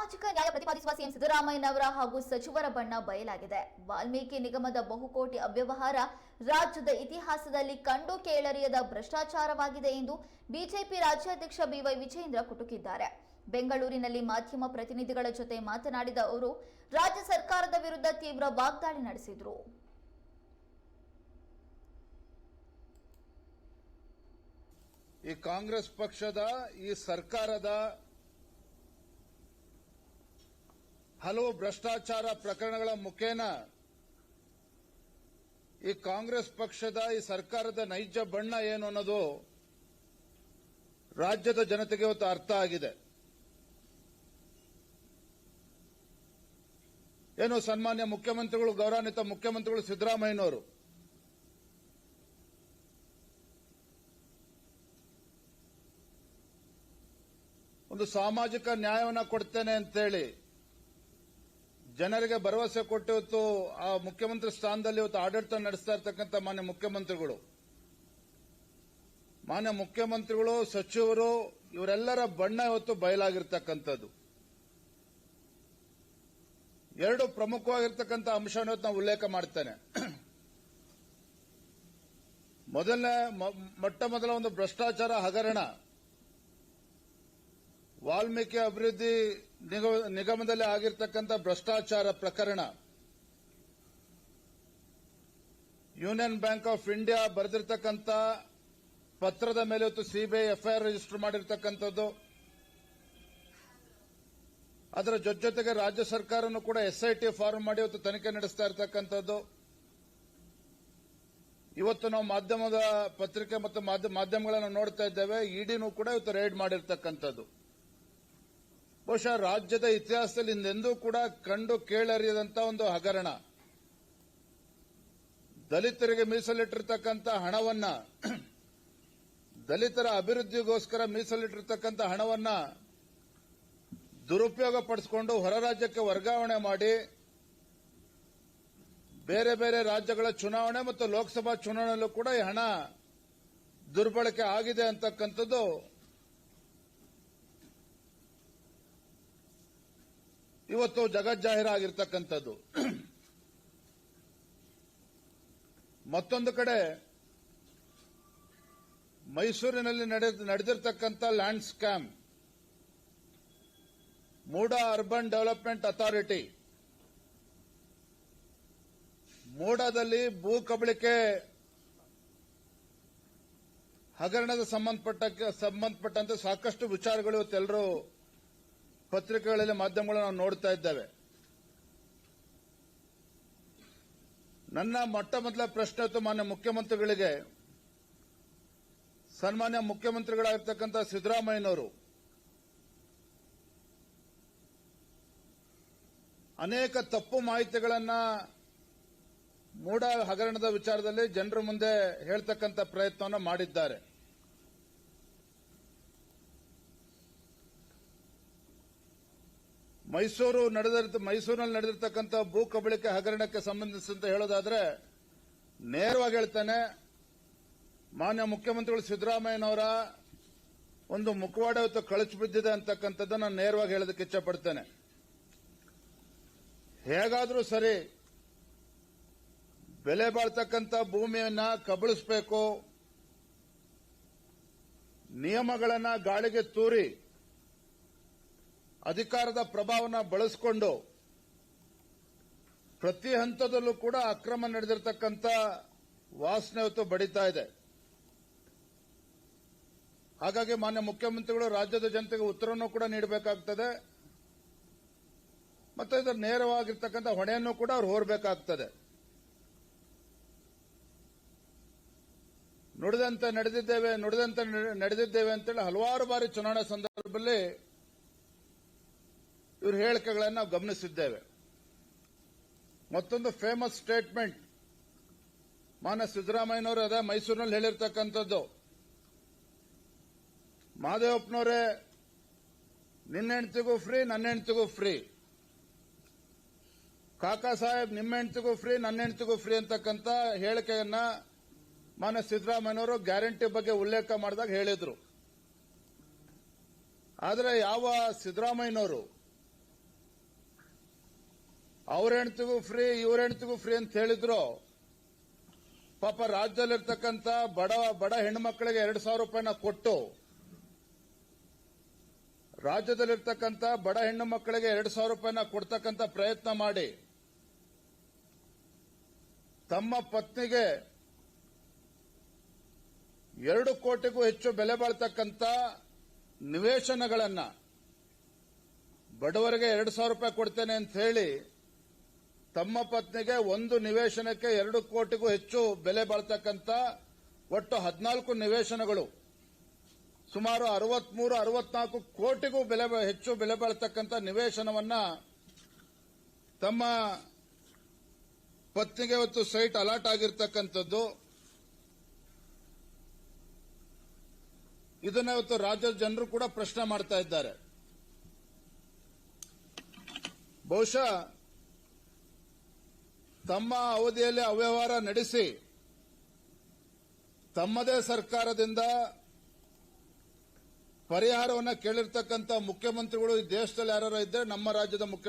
ಸಾಮಾಜಿಕ ನ್ಯಾಯ ಪ್ರತಿಪಾದಿಸುವ ಸಿಎಂ ಸಿದ್ದರಾಮಯ್ಯನವರ ಹಾಗೂ ಸಚಿವರ ಬಣ್ಣ ಬಯಲಾಗಿದೆ. ವಾಲ್ಮೀಕಿ ನಿಗಮದ ಬಹುಕೋಟಿ ಅವ್ಯವಹಾರ ರಾಜ್ಯದ ಇತಿಹಾಸದಲ್ಲಿ ಕಂಡು ಕೇಳರಿಯದ ಭ್ರಷ್ಟಾಚಾರವಾಗಿದೆ ಎಂದು ಬಿಜೆಪಿ ರಾಜ್ಯಾಧ್ಯಕ್ಷ ಬಿವೈ ವಿಜೇಂದ್ರ ಕುಟುಕಿದ್ದಾರೆ. ಬೆಂಗಳೂರಿನಲ್ಲಿ ಮಾಧ್ಯಮ ಪ್ರತಿನಿಧಿಗಳ ಜೊತೆ ಮಾತನಾಡಿದ ಅವರು, ರಾಜ್ಯ ಸರ್ಕಾರದ ವಿರುದ್ಧ ತೀವ್ರ ವಾಗ್ದಾಳಿ ನಡೆಸಿದರು. ಈ ಕಾಂಗ್ರೆಸ್ ಪಕ್ಷದ, ಈ ಸರ್ಕಾರದ ಹಲವು ಭ್ರಷ್ಟಾಚಾರ ಪ್ರಕರಣಗಳ ಮುಖೇನ ಈ ಕಾಂಗ್ರೆಸ್ ಪಕ್ಷದ, ಈ ಸರ್ಕಾರದ ನೈಜ ಬಣ್ಣ ಏನು ಅನ್ನೋದು ರಾಜ್ಯದ ಜನತೆಗೆ ಇವತ್ತು ಅರ್ಥ ಆಗಿದೆ. ಏನು ಸನ್ಮಾನ್ಯ ಮುಖ್ಯಮಂತ್ರಿಗಳು ಗೌರವಾನ್ವಿತ ಮುಖ್ಯಮಂತ್ರಿಗಳು ಸಿದ್ದರಾಮಯ್ಯನವರು? ಒಂದು ಸಾಮಾಜಿಕ ನ್ಯಾಯವನ್ನು ಕೊಡ್ತೇನೆ ಅಂತೇಳಿ ಜನರಿಗೆ ಭರವಸೆ ಕೊಟ್ಟು ಇವತ್ತು ಆ ಮುಖ್ಯಮಂತ್ರಿ ಸ್ಥಾನದಲ್ಲಿ ಇವತ್ತು ಆಡಳಿತ ನಡೆಸ್ತಾ ಇರತಕ್ಕಂಥ ಮಾನ್ಯ ಮುಖ್ಯಮಂತ್ರಿಗಳು. ಮಾನ್ಯ ಮುಖ್ಯಮಂತ್ರಿಗಳು, ಸಚಿವರು, ಇವರೆಲ್ಲರ ಬಣ್ಣ ಇವತ್ತು ಬಯಲಾಗಿರ್ತಕ್ಕಂಥದ್ದು. ಎರಡು ಪ್ರಮುಖವಾಗಿರ್ತಕ್ಕಂಥ ಅಂಶವನ್ನು ಇವತ್ತು ನಾವು ಉಲ್ಲೇಖ ಮಾಡ್ತೇನೆ. ಮೊದಲನೇ ಮೊಟ್ಟ ಮೊದಲ ಒಂದು ಭ್ರಷ್ಟಾಚಾರ ಹಗರಣ. ವಾಲ್ಮೀಕಿ ಅಭಿವೃದ್ಧಿ ನಿಗ- ನಿಗಮದಲ್ಲಿ ಆಗಿರ್ತಕ್ಕಂಥ ಭ್ರಷ್ಟಾಚಾರ ಪ್ರಕರಣ. ಯೂನಿಯನ್ ಬ್ಯಾಂಕ್ ಆಫ್ ಇಂಡಿಯಾ ಬರೆದಿರ್ತಕ್ಕಂಥ ಪತ್ರದ ಮೇಲೆ ಇವತ್ತು ಸಿಬಿಐ ಎಫ್ಐಆರ್ ರಿಜಿಸ್ಟರ್ ಮಾಡಿರ್ತಕ್ಕಂಥದ್ದು. ಅದರ ಜೊತೆ ಜೊತೆಗೆ ರಾಜ್ಯ ಸರ್ಕಾರನು ಕೂಡ ಎಸ್ಐಟಿ ಫಾರ್ಮ್ ಮಾಡಿ ಇವತ್ತು ತನಿಖೆ ನಡೆಸ್ತಾ ಇರತಕ್ಕಂಥದ್ದು. ಇವತ್ತು ನಾವು ಮಾಧ್ಯಮದ ಪತ್ರಿಕೆ ಮತ್ತು ಮಾಧ್ಯ- ಮಾಧ್ಯಮಗಳನ್ನು ನೋಡ್ತಾ ಇದ್ದೇವೆ. ಇಡಿನೂ ಕೂಡ ಇವತ್ತು ರೈಡ್ ಮಾಡಿರ್ತಕ್ಕಂಥದ್ದು. ಬಹುಶಃ ರಾಜ್ಯದ ಇತಿಹಾಸದಲ್ಲಿ ಇಂದೆಂದೂ ಕೂಡ ಕಂಡು ಕೇಳರಿಯದಂತ ಒಂದು ಹಗರಣ. ದಲಿತರಿಗೆ ಮೀಸಲಿಟ್ಟಿರ್ತಕ್ಕಂಥ ಹಣವನ್ನ, ದಲಿತರ ಅಭಿವೃದ್ಧಿಗೋಸ್ಕರ ಮೀಸಲಿಟ್ಟಿರ್ತಕ್ಕಂಥ ಹಣವನ್ನ ದುರುಪಯೋಗ ಪಡಿಸಿಕೊಂಡು ಹೊರ ರಾಜ್ಯಕ್ಕೆ ವರ್ಗಾವಣೆ ಮಾಡಿ, ಬೇರೆ ಬೇರೆ ರಾಜ್ಯಗಳ ಚುನಾವಣೆ ಮತ್ತು ಲೋಕಸಭಾ ಚುನಾವಣೆಯಲ್ಲೂ ಕೂಡ ಈ ಹಣ ದುರ್ಬಳಕೆ ಆಗಿದೆ ಅಂತಕ್ಕಂಥದ್ದು ಇವತ್ತು ಜಗಜ್ಜಾಹೀರಾಗಿರ್ತಕ್ಕಂಥದ್ದು ಮತ್ತೊಂದು ಕಡೆ ಮೈಸೂರಿನಲ್ಲಿ ನಡೆ ನಡೆದಿರ್ತಕ್ಕಂಥ land scam. MUDA urban development authority. ಮೂಡಾದಲ್ಲಿ ಭೂ ಕಬಳಿಕೆ ಹಗರಣದ ಸಂಬಂಧಪಟ್ಟ, ಸಂಬಂಧಪಟ್ಟಂತೆ ಸಾಕಷ್ಟು ವಿಚಾರಗಳು ಇವತ್ತೆಲ್ಲರೂ ಪತ್ರಿಕೆಗಳಲ್ಲಿ ಮಾಧ್ಯಮಗಳು ನಾವು ನೋಡ್ತಾ ಇದ್ದೇವೆ. ನನ್ನ ಮೊಟ್ಟ ಮೊದಲ ಪ್ರಶ್ನೆ ಇತ್ತು ಮಾನ್ಯ ಮುಖ್ಯಮಂತ್ರಿಗಳಿಗೆ, ಸನ್ಮಾನ್ಯ ಮುಖ್ಯಮಂತ್ರಿಗಳಾಗಿರ್ತಕ್ಕಂಥ ಸಿದ್ದರಾಮಯ್ಯನವರು, ಅನೇಕ ತಪ್ಪು ಮಾಹಿತಿಗಳನ್ನ ಮೂಡ ಹಗರಣದ ವಿಚಾರದಲ್ಲಿ ಜನರ ಮುಂದೆ ಹೇಳ್ತಕ್ಕಂಥ ಪ್ರಯತ್ನವನ್ನು ಮಾಡಿದ್ದಾರೆ. ಮೈಸೂರು ನಡೆದಿರ್ತ, ಮೈಸೂರಿನಲ್ಲಿ ನಡೆದಿರ್ತಕ್ಕಂಥ ಭೂ ಕಬಳಿಕೆ ಹಗರಣಕ್ಕೆ ಸಂಬಂಧಿಸಿದಂತೆ ಹೇಳೋದಾದ್ರೆ, ನೇರವಾಗಿ ಹೇಳ್ತಾನೆ, ಮಾನ್ಯ ಮುಖ್ಯಮಂತ್ರಿಗಳು ಸಿದ್ದರಾಮಯ್ಯನವರ ಒಂದು ಮುಖವಾಡ ಇವತ್ತು ಕಳಚಿ ಬಿದ್ದಿದೆ ಅಂತಕ್ಕಂಥದ್ದನ್ನು ನಾನು ನೇರವಾಗಿ ಹೇಳೋದಕ್ಕೆ ಇಚ್ಛಪಡ್ತೇನೆ. ಹೇಗಾದರೂ ಸರಿ, ಬೆಲೆ ಬಾಳ್ತಕ್ಕಂಥ ಭೂಮಿಯನ್ನ ಕಬಳಿಸಬೇಕು, ನಿಯಮಗಳನ್ನ ಗಾಳಿಗೆ ತೂರಿ ಅಧಿಕಾರದ ಪ್ರಭಾವನ ಬಳಸಿಕೊಂಡು ಪ್ರತಿ ಹಂತದಲ್ಲೂ ಕೂಡ ಅಕ್ರಮ ನಡೆದಿರತಕ್ಕಂಥ ವಾಸನೆ ಹೊತ್ತು ಬಡಿತಾ ಇದೆ. ಹಾಗಾಗಿ ಮಾನ್ಯ ಮುಖ್ಯಮಂತ್ರಿಗಳು ರಾಜ್ಯದ ಜನತೆಗೆ ಉತ್ತರವನ್ನು ಕೂಡ ನೀಡಬೇಕಾಗ್ತದೆ. ಮತ್ತು ಇದರ ನೇರವಾಗಿರ್ತಕ್ಕಂಥ ಹೊಣೆಯನ್ನು ಕೂಡ ಅವರು ಹೋರಬೇಕಾಗ್ತದೆ. ನುಡಿದಂತೆ ನಡೆದಿದ್ದೇವೆ, ನುಡಿದಂತೆ ನಡೆ- ನಡೆದಿದ್ದೇವೆ ಅಂತೇಳಿ ಹಲವಾರು ಬಾರಿ ಚುನಾವಣಾ ಸಂದರ್ಭದಲ್ಲಿ ಇವ್ರ ಹೇಳಿಕೆಗಳನ್ನು ನಾವು ಗಮನಿಸಿದ್ದೇವೆ. ಮತ್ತೊಂದು ಫೇಮಸ್ ಸ್ಟೇಟ್ಮೆಂಟ್ ಮಾನ್ಯ ಸಿದ್ದರಾಮಯ್ಯನವರು ಅದೇ ಮೈಸೂರಿನಲ್ಲಿ ಹೇಳಿರ್ತಕ್ಕಂಥದ್ದು. ಮಹದೇವಪ್ಪನವರೇ ನಿನ್ನ ಹೆಂಡತಿಗೂ ಫ್ರೀ ನನ್ನ ಹೆಂಡತಿಗೂ ಫ್ರೀ ಕಾಕಾ ಸಾಹೇಬ್, ನಿಮ್ಮ ಹೆಂಡತಿಗೂ ಫ್ರೀ ನನ್ನ ಹೆಂಡತಿಗೂ ಫ್ರೀ ಅಂತಕ್ಕಂಥ ಹೇಳಿಕೆಯನ್ನ ಮಾನ್ಯ ಸಿದ್ದರಾಮಯ್ಯನವರು ಗ್ಯಾರಂಟಿ ಬಗ್ಗೆ ಉಲ್ಲೇಖ ಮಾಡಿದಾಗ ಹೇಳಿದ್ರು. ಆದರೆ ಯಾವ ಸಿದ್ದರಾಮಯ್ಯನವರು ಅವ್ರ ಹೆಣ್ತಿಗೂ ಫ್ರೀ ಇವ್ರ ಹೆಣ್ತಿಗೂ ಫ್ರೀ ಅಂತ ಹೇಳಿದ್ರು. ಪಾಪ ರಾಜ್ಯದಲ್ಲಿರ್ತಕ್ಕಂಥ ಬಡ ಬಡ ಹೆಣ್ಣುಮಕ್ಕಳಿಗೆ ಎರಡು ಸಾವಿರ ರೂಪಾಯಿನ ಕೊಟ್ಟು, ರಾಜ್ಯದಲ್ಲಿರ್ತಕ್ಕಂಥ ಬಡ ಹೆಣ್ಣು ಮಕ್ಕಳಿಗೆ ಎರಡು ಸಾವಿರ ರೂಪಾಯಿನ ಕೊಡ್ತಕ್ಕಂಥ ಪ್ರಯತ್ನ ಮಾಡಿ, ತಮ್ಮ ಪತ್ನಿಗೆ ಎರಡು ಕೋಟಿಗೂ ಹೆಚ್ಚು ಬೆಲೆ ಬಾಳ್ತಕ್ಕಂಥ ನಿವೇಶನಗಳನ್ನು ಬಡವರಿಗೆ ಎರಡು ಸಾವಿರ ರೂಪಾಯಿ ಕೊಡ್ತೇನೆ ಅಂತ ಹೇಳಿ ತಮ್ಮ ಪತ್ನಿಗೆ ಒಂದು ನಿವೇಶನಕ್ಕೆ ಎರಡು ಕೋಟಿಗೂ ಹೆಚ್ಚು ಬೆಲೆ ಬಾಳ್ತಕ್ಕಂಥ ಒಟ್ಟು ಹದಿನಾಲ್ಕು ನಿವೇಶನಗಳು. ಸುಮಾರು ಅರವತ್ಮೂರು, ಅರವತ್ನಾಲ್ಕು ಕೋಟಿಗೂ ಬೆಲೆ ಹೆಚ್ಚು ಬೆಲೆ ಬಾಳ್ತಕ್ಕಂಥ ನಿವೇಶನವನ್ನ ತಮ್ಮ ಪತ್ನಿಗೆ ಇವತ್ತು ಸೈಟ್ ಅಲರ್ಟ್ ಆಗಿರ್ತಕ್ಕಂಥದ್ದು. ಇದನ್ನ ಇವತ್ತು ರಾಜ್ಯದ ಜನರು ಕೂಡ ಪ್ರಶ್ನೆ ಮಾಡ್ತಾ ಇದ್ದಾರೆ. ಬಹುಶಃ ತಮ್ಮ ಅವಧಿಯಲ್ಲಿ ಅವ್ಯವಹಾರ ನಡೆಸಿ, ತಮ್ಮದೇ ಸರ್ಕಾರದಿಂದ ಪರಿಹಾರವನ್ನ ಕೇಳಿರ್ತಕ್ಕಂಥ ಮುಖ್ಯಮಂತ್ರಿಗಳು ಈ ದೇಶದಲ್ಲಿ ಯಾರು ಇದ್ದರೆ ನಮ್ಮ ರಾಜ್ಯದ ಮುಖ್ಯಮಂತ್ರಿ